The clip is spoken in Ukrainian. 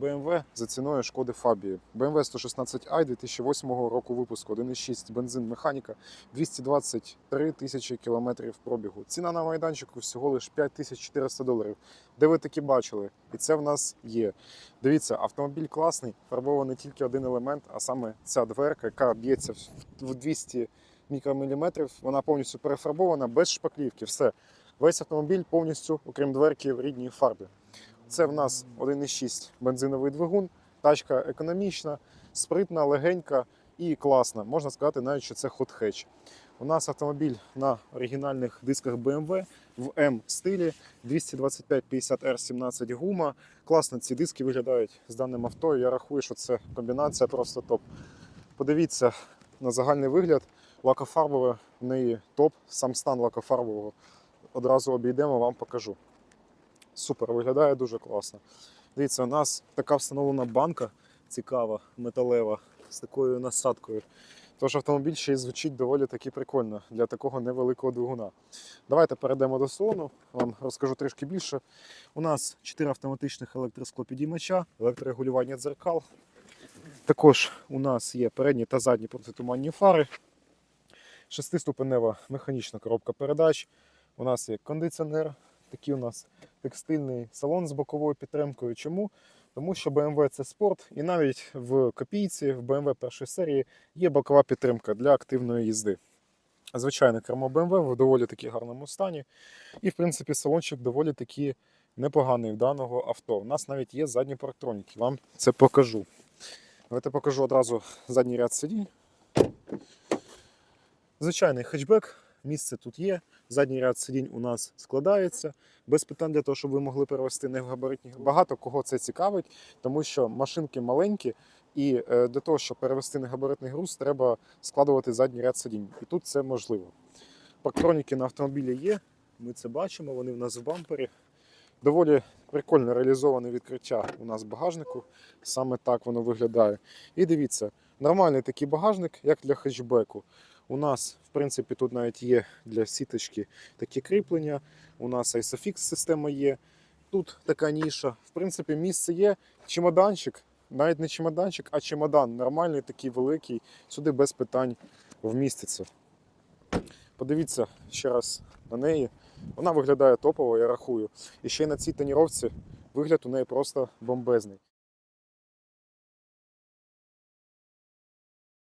BMW за ціною шкоди Фабії. BMW 116i 2008 року випуску, 1,6 бензин механіка, 223 тисячі кілометрів пробігу. Ціна на майданчику всього лише 5400 доларів. Де ви такі бачили? І це в нас є. Дивіться, автомобіль класний, фарбований тільки один елемент, а саме ця дверка, яка б'ється в- в 200 мікроміліметрів. Вона повністю перефарбована без шпаклівки. Все. Весь автомобіль повністю, окрім дверки, в рідній фарбі. Це в нас 1,6 бензиновий двигун, тачка економічна, спритна, легенька і класна. Можна сказати, навіть що це hatch. У нас автомобіль на оригінальних дисках BMW в М стилі 225-50 R17 гума. Класно ці диски виглядають з даним авто. Я рахую, що це комбінація просто топ. Подивіться на загальний вигляд. Лакофарбове в неї топ, сам стан лакофарбового. Одразу обійдемо, вам покажу. Супер, виглядає дуже класно. Дивіться, у нас така встановлена банка цікава, металева, з такою насадкою. Тож автомобіль ще й звучить доволі таки прикольно для такого невеликого двигуна. Давайте перейдемо до салону, вам розкажу трішки більше. У нас 4 автоматичних електросклопідіймача, електрорегулювання дзеркал. Також у нас є передні та задні протитуманні фари, шестиступенева механічна коробка передач. У нас є кондиціонер, такий у нас текстильний салон з боковою підтримкою. Чому? Тому що BMW це спорт, і навіть в копійці, в BMW першої серії є бокова підтримка для активної їзди. Звичайне кермо BMW в доволі таки гарному стані. І, в принципі, салончик доволі таки непоганий в даного авто. У нас навіть є задні парктроніки, вам це покажу. Давайте покажу одразу задній ряд сидінь. Звичайний хетчбек, місце тут є. Задній ряд сидінь у нас складається без питань для того, щоб ви могли перевести не в габаритні. Багато кого це цікавить, тому що машинки маленькі, і е, для того, щоб перевести негабаритний груз, треба складувати задній ряд сидінь. І тут це можливо. Парктроніки на автомобілі є. Ми це бачимо, вони в нас в бампері. Доволі прикольно реалізоване відкриття у нас багажнику. Саме так воно виглядає. І дивіться, нормальний такий багажник, як для хетчбеку. У нас, в принципі, тут навіть є для сіточки такі кріплення. У нас ISOFIX система є. Тут така ніша. В принципі, місце є. Чемоданчик, навіть не чемоданчик, а чемодан. Нормальний, такий великий. Сюди без питань вміститься. Подивіться ще раз на неї. Вона виглядає топово, я рахую. І ще й на цій тоніровці вигляд у неї просто бомбезний.